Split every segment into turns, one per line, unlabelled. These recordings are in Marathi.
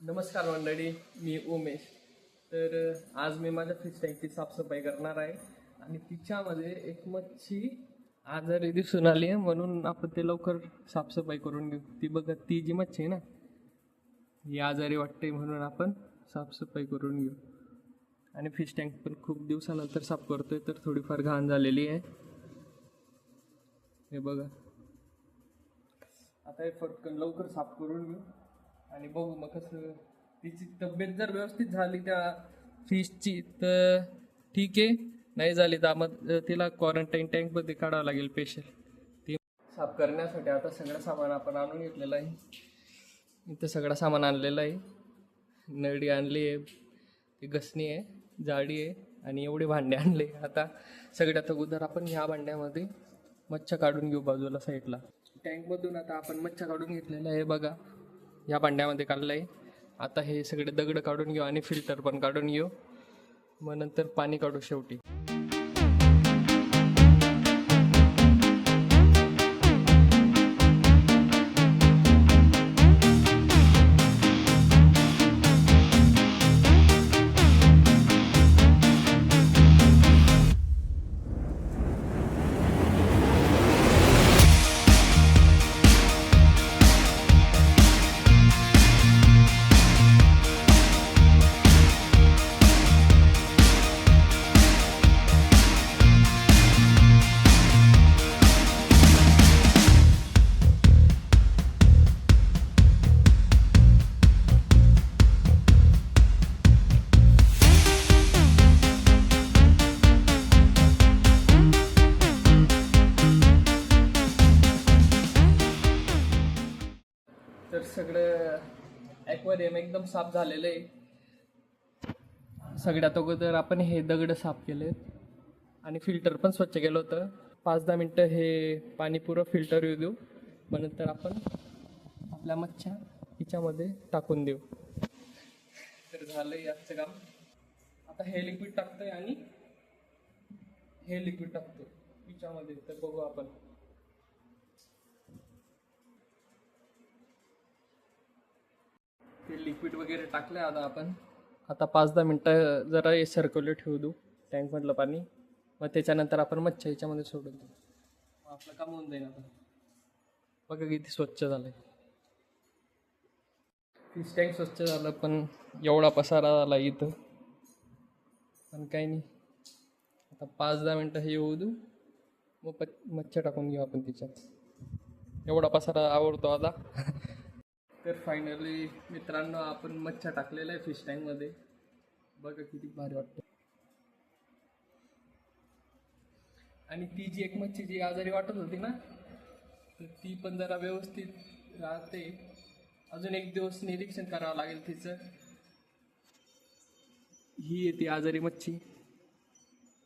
नमस्कार मंडळी मी उमेश. तर आज मी माझ्या फिश टँकची साफसफाई करणार आहे आणि तिच्यामध्ये एक मच्छी आजारी दिसून आली आहे म्हणून आपण ते लवकर साफसफाई करून घेऊ. ती बघा ती जी मच्छी आहे ना ही आजारी वाटते म्हणून आपण साफसफाई करून घेऊ. आणि फिश टँक पण खूप दिवसानंतर साफ करतोय तर थोडीफार घाण झालेली आहे. हे बघा. आता हे फटकन लवकर साफ करून घेऊ. आणि बघू मग कसं तिची तब्येत जर व्यवस्थित झाली त्या फिशची तर ठीक आहे. नाही झाली तर मग तिला क्वारंटाईन टँकमध्ये काढावं लागेल पेशल ती साफ करण्यासाठी आता सगळं सामान आपण आणून घेतलेलं आहे. इथं सगळं सामान आणलेलं आहे. नळी आणली आहे. ती घसणी आहे जाडी आहे आणि एवढे भांडे आणले. आता सगळ्यात अगोदर आपण ह्या भांड्यामध्ये मच्छा काढून घेऊ बाजूला साईडला टँकमधून आता आपण मच्छा काढून घेतलेला आहे बघा. ह्या भांड्यामध्ये काढलं आहे आता हे सगळे दगड काढून घेऊ आणि फिल्टर पण काढून घेऊ. मग नंतर पाणी काढू शेवटी. सगळं ॲक्वेरियम एकदम साफ झालेलं आहे. सगळ्यात अगोदर आपण हे दगड साफ केले आणि फिल्टर पण स्वच्छ केलं होतं. पाच दहा मिनटं हे पाणी पुरं फिल्टर येऊ देऊ. मग नंतर आपण आपल्या मच्छ्या हिच्यामध्ये टाकून देऊ. तर झालं याचं काम. आता हे लिक्विड टाकतोय आणि हे लिक्विड टाकतो हिच्यामध्ये. तर बघू आपण. ते लिक्विड वगैरे टाकलं आता आपण. आता पाच दहा मिनटं जरा हे सर्क्युलेट ठेवू देऊ टँकमधलं पाणी. मग त्याच्यानंतर आपण मच्छी याच्यामध्ये सोडून देऊ. आपलं काम होऊन जाईल आता. बघा किती स्वच्छ झालं फिश टँक स्वच्छ झालं पण एवढा पसारा झाला इथं. पण काही नाही. आता पाच दहा मिनटं हे येऊ देऊ. मग मच्छी टाकून घेऊ आपण तिच्यात. एवढा पसारा आवडतो आता. तर फायनली मित्रांनो आपण मच्छा टाकलेला आहे फिश टँकमध्ये बघा किती भारी वाटतं आणि ती जी एक मच्छी जी आजारी वाटत होती ना तर ती पण जरा व्यवस्थित राहते. अजून एक दिवस निरीक्षण करावं लागेल तिचं. ही आहे ती आजारी मच्छी.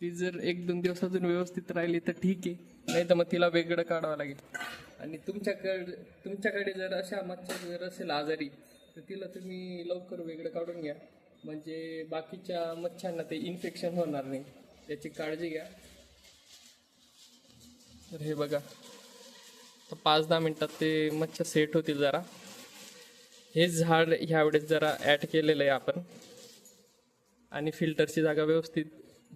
ती जर एक दोन दिवस अजून व्यवस्थित राहिली तर ठीक आहे. नाही तर मग तिला वेगळं काढावं लागेल. आणि तुमच्याकडे तुमच्याकडे जर अशा मच्छर जर असेल आजारी तर तिला तुम्ही लवकर वेगळं काढून घ्या. म्हणजे बाकीच्या मच्छ्यांना ते इन्फेक्शन होणार नाही. त्याची काळजी घ्या. तर हे बघा. तर पाच दहा मिनटात ते मच्छर सेट होतील जरा. हे झाड ह्यावेळेस जरा ॲड केलेलं आहे आपण. आणि फिल्टरची जागा व्यवस्थित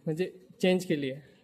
म्हणजे चेंज केली आहे.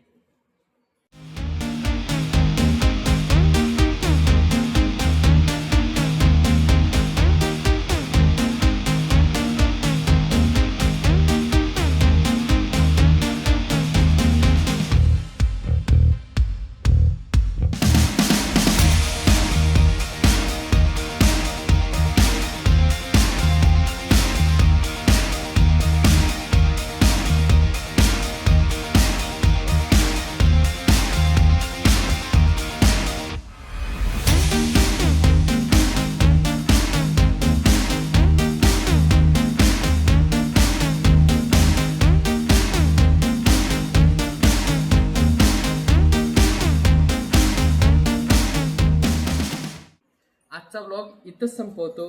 आजचा ब्लॉग इथंच संपवतो.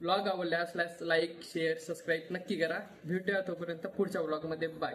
ब्लॉग आवडल्यास लाईक शेअर सबस्क्राईब नक्की करा. भेटूया तोपर्यंत पुढच्या ब्लॉगमध्ये बाय